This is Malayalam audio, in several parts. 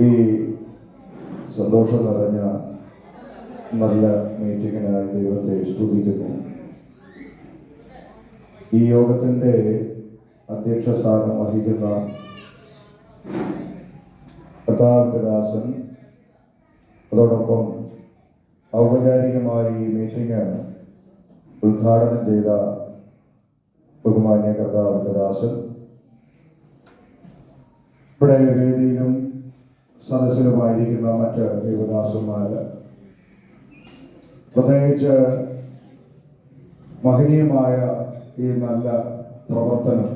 ഈ സന്തോഷം നിറഞ്ഞ നല്ല മീറ്റിങ്ങിനായി ദൈവത്തെ സ്തുതിക്കുന്നു. ഈ യോഗത്തിന്റെ അധ്യക്ഷ സ്ഥാനം വഹിക്കുന്ന ദാസൻ അതോടൊപ്പം ഔപചാരികമായി ഈ മീറ്റിംഗ് ഉദ്ഘാടനം ചെയ്ത ബഹുമാന്യ കർത്താവ് ദാസൻ ഇവിടെ വേദിയിലും സദസ്സിലുമായിരിക്കുന്ന മറ്റ് ദേവദാസന്മാര് പ്രത്യേകിച്ച് മഹനീയമായ ഈ നല്ല പ്രവർത്തനം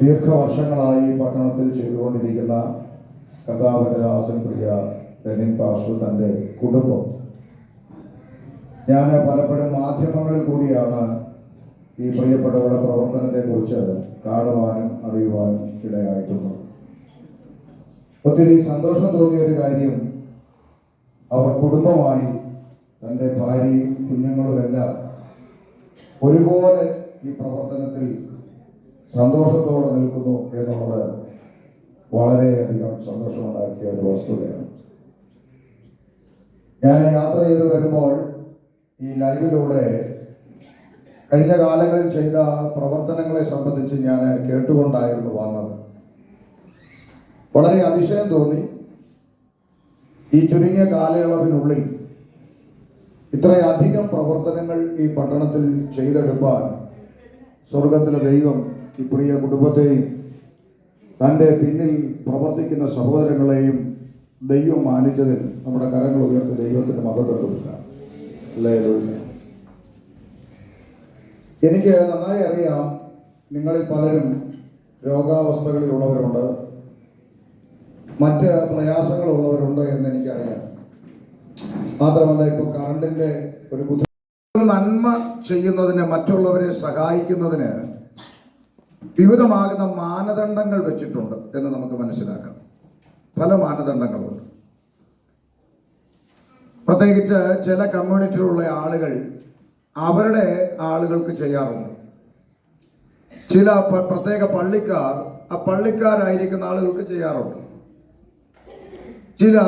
ദീർഘവർഷങ്ങളായി പട്ടണത്തിൽ ചെയ്തുകൊണ്ടിരിക്കുന്ന കർത്താവിന്റെ ദാസൻ പ്രിയ ലെനിൻ പാഷു തന്റെ കുടുംബം. ഞാൻ പലപ്പോഴും മാധ്യമങ്ങളിൽ കൂടിയാണ് ഈ പ്രിയപ്പെട്ടവരുടെ പ്രവർത്തനത്തെക്കുറിച്ച് കാണുവാനും അറിയുവാനും ഇടയായിട്ടുണ്ട്. ഒത്തിരി സന്തോഷം തോന്നിയ ഒരു കാര്യം അവർ കുടുംബമായി തന്റെ ഭാര്യയും കുഞ്ഞുങ്ങളുമെല്ലാം ഒരുപോലെ ഈ പ്രവർത്തനത്തിൽ സന്തോഷത്തോടെ നിൽക്കുന്നു എന്നുള്ളത് വളരെയധികം സന്തോഷമുണ്ടാക്കിയ ഒരു വസ്തുതയാണ്. ഞാൻ യാത്ര ചെയ്ത് വരുമ്പോൾ ഈ ലൈവിലൂടെ കഴിഞ്ഞ കാലങ്ങളിൽ ചെയ്ത പ്രവർത്തനങ്ങളെ സംബന്ധിച്ച് ഞാൻ കേട്ടുകൊണ്ടായിരുന്നു വന്നത്. വളരെ അതിശയം തോന്നി. ഈ ചുരുങ്ങിയ കാലയളവിനുള്ളിൽ ഇത്രയധികം പ്രവർത്തനങ്ങൾ ഈ പട്ടണത്തിൽ ചെയ്തെടുപ്പാൻ സ്വർഗത്തിലെ ദൈവം ഈ പ്രിയ കുടുംബത്തെയും തന്റെ പിന്നിൽ പ്രവർത്തിക്കുന്ന സഹോദരങ്ങളെയും ദൈവം മാനിച്ചതിൽ നമ്മുടെ കരങ്ങൾ ഉയർത്തി ദൈവത്തിന് മഹത്വം കൊടുക്കാം അല്ലേ? എനിക്ക് നന്നായി അറിയാം നിങ്ങളിൽ പലരും രോഗാവസ്ഥകളിലുള്ളവരുണ്ട്. മറ്റ് പ്രയാസങ്ങളുള്ളവരുണ്ട് എന്ന് എനിക്കറിയാം മാത്രമല്ല ഇപ്പോൾ കറണ്ടിന്റെ ഒരു ബുദ്ധിമുട്ട് നന്മ ചെയ്യുന്നതിന് മറ്റുള്ളവരെ സഹായിക്കുന്നതിന് വിവിധമാകുന്ന മാനദണ്ഡങ്ങൾ വെച്ചിട്ടുണ്ട് എന്ന് നമുക്ക് മനസ്സിലാക്കാം. പല മാനദണ്ഡങ്ങളുണ്ട്. പ്രത്യേകിച്ച് ചില കമ്മ്യൂണിറ്റിയിലുള്ള ആളുകൾ അവരുടെ ആളുകൾക്ക് ചെയ്യാറുണ്ട്. ചില പ്രത്യേക പള്ളിക്കാർ ആ പള്ളിക്കാരായിരിക്കുന്ന ആളുകൾക്ക് ചെയ്യാറുണ്ട്. ചില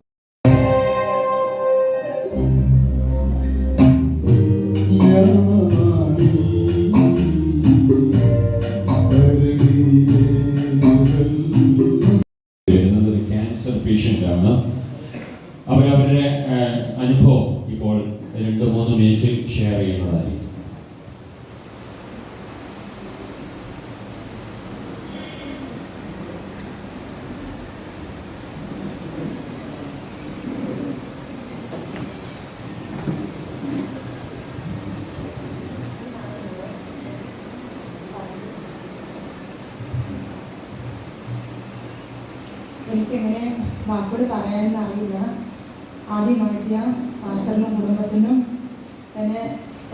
എനിക്കെങ്ങനെ വാക്കുകൾ പറയാനെന്ന് അറിയില്ല ആദ്യമായിട്ട് ഞാൻ പാസ്റ്ററിനും കുടുംബത്തിനും എന്നെ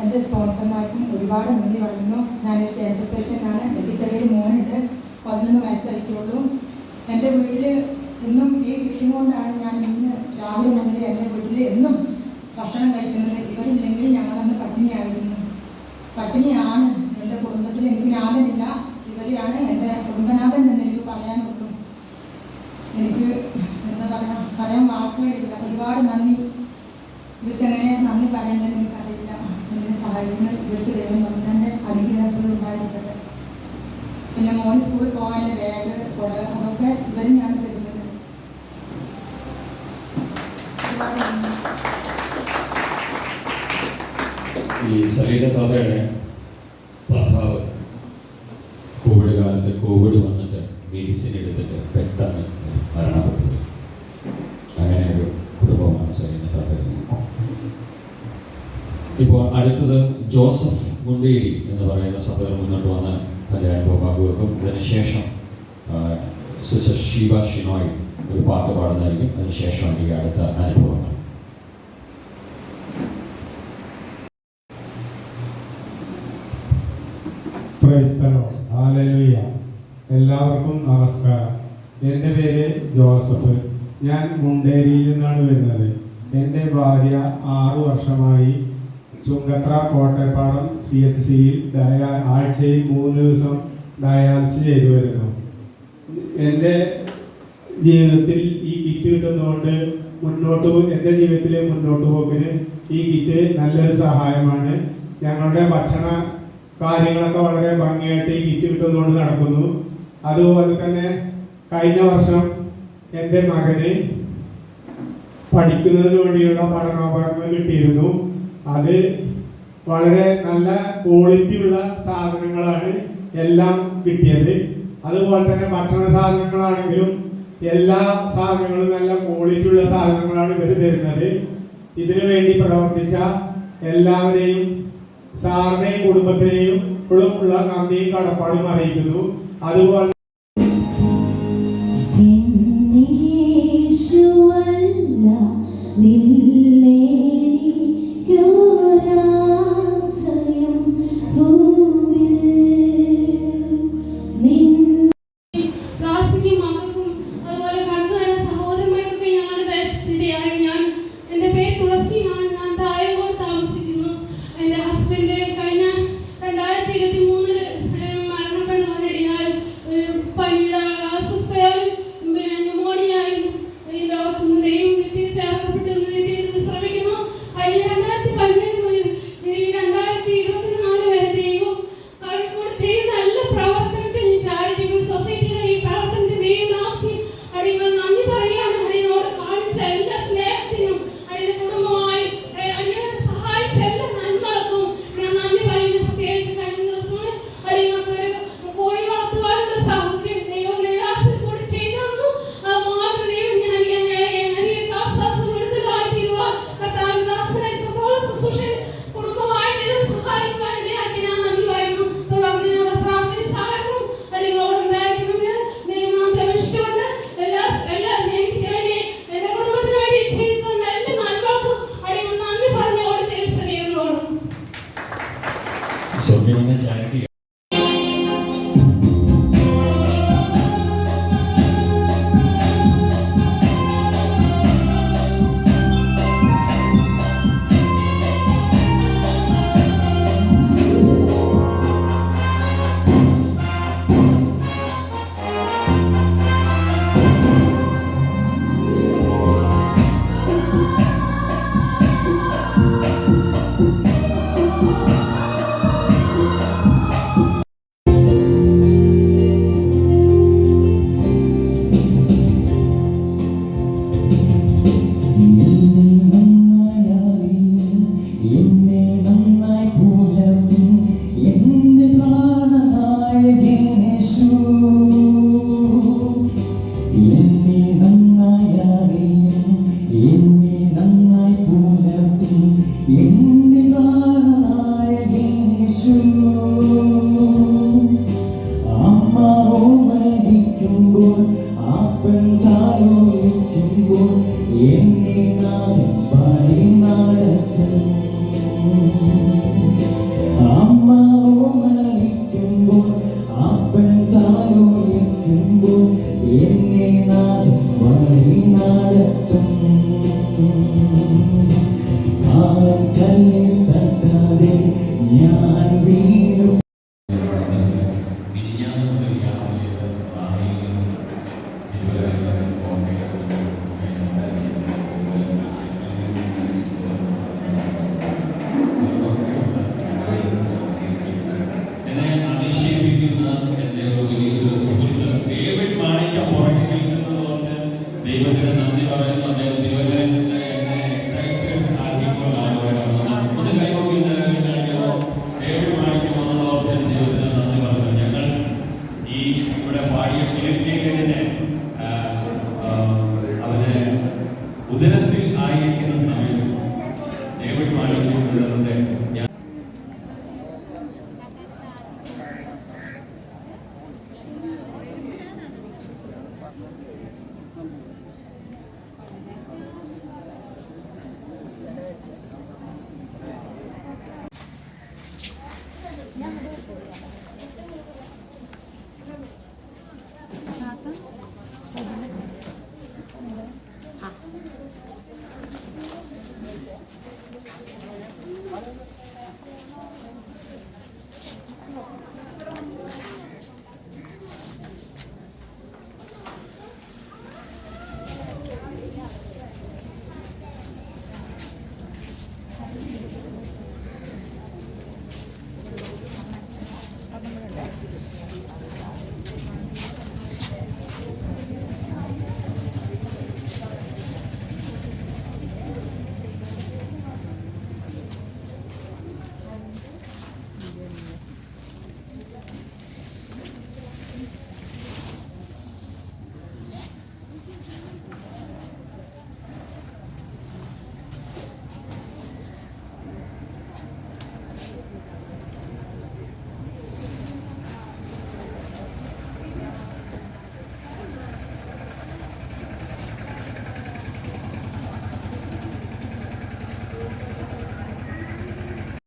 എന്റെ സ്പോൺസർമാർക്കും ഒരുപാട് നന്ദി പറയുന്നു. ഞാനൊരു ക്യാൻസർ പേഷ്യന്റാണ് എനിക്ക് ചെറിയൊരു മോനുണ്ട്. പതിനൊന്ന് വയസ്സായിട്ടുള്ളൂ. എന്റെ വീട്ടിൽ ഇന്നും ഈ വീട്ടിൽ കൊണ്ടാണ് ഞാൻ ഇന്ന് രാവിലെ മുതൽ എന്റെ വീട്ടിൽ എന്നും ഭക്ഷണം കഴിക്കുന്നത്. ഇവരില്ലെങ്കിൽ ഞങ്ങളന്ന് പട്ടിണിയായിരുന്നു. പട്ടിണിയാണ് ഈ സലീന താതയുടെ ഭർത്താവ് കോവിഡ് കാലത്ത് കോവിഡ് വന്നിട്ട് മെഡിസിൻ എടുത്തിട്ട് പെട്ടെന്ന് മരണപ്പെട്ടത്. അങ്ങനെ ഒരു കുടുംബമാണ് സലീന താത ഇപ്പോൾ അടുത്തത് ജോസഫ് മുണ്ടേരി എന്ന് പറയുന്ന സഭകൾ മുന്നോട്ട് വന്ന് തന്റെ അനുഭവം പങ്കുവെക്കും അതിനുശേഷം സിസ്റ്റർ ഷീബ ഷിനോയ് ഒരു പാട്ട് പാടുന്നതായിരിക്കും. അതിനുശേഷം ഈ അടുത്ത അനുഭവങ്ങൾ. എല്ലാവർക്കും നമസ്കാരം. എന്റെ പേര് ജോസഫ്. ഞാൻ മുണ്ടേരിയിൽ നിന്നാണ് വരുന്നത്. എന്റെ ഭാര്യ ആറു വർഷമായി ചുങ്കത്ര കോട്ടയപ്പാടം സി എച്ച് സിയിൽ ആഴ്ചയിൽ മൂന്ന് ദിവസം ഡയാലിസിസ് ചെയ്തു വരുന്നു. എന്റെ ജീവിതത്തിൽ ഈ കിറ്റ് കിട്ടുന്നതുകൊണ്ട് മുന്നോട്ട് എന്റെ ജീവിതത്തിലെ മുന്നോട്ട് പോക്കിന് ഈ കിറ്റ് നല്ലൊരു സഹായമാണ്. ഞങ്ങളുടെ ഭക്ഷണ കാര്യങ്ങളൊക്കെ വളരെ ഭംഗിയായിട്ട് ഈ കിറ്റ് കിട്ടുന്നതുകൊണ്ട് നടക്കുന്നു. അതുപോലെ തന്നെ കഴിഞ്ഞ വർഷം എന്റെ മകന് പഠിക്കുന്നതിന് വേണ്ടിയുള്ള പഠനോപകരണങ്ങൾ കിട്ടിയിരുന്നു. അത് വളരെ നല്ല ക്വാളിറ്റിയുള്ള സാധനങ്ങളാണ് എല്ലാം കിട്ടിയത്. അതുപോലെ തന്നെ ഭക്ഷണ സാധനങ്ങളാണെങ്കിലും എല്ലാ സാധനങ്ങളും നല്ല ക്വാളിറ്റിയുള്ള സാധനങ്ങളാണ് ഇവർ തരുന്നത്. ഇതിനു വേണ്ടി പ്രവർത്തിച്ച എല്ലാവരെയും സാറിനെയും കുടുംബത്തിനെയും ഇപ്പോഴും ഉള്ള നന്ദിയും കടപ്പാടും അറിയിക്കുന്നു. അതുപോലെ అదేవిధంగా చారిటీ നാടും വഴി നാടെത്തും I don't know.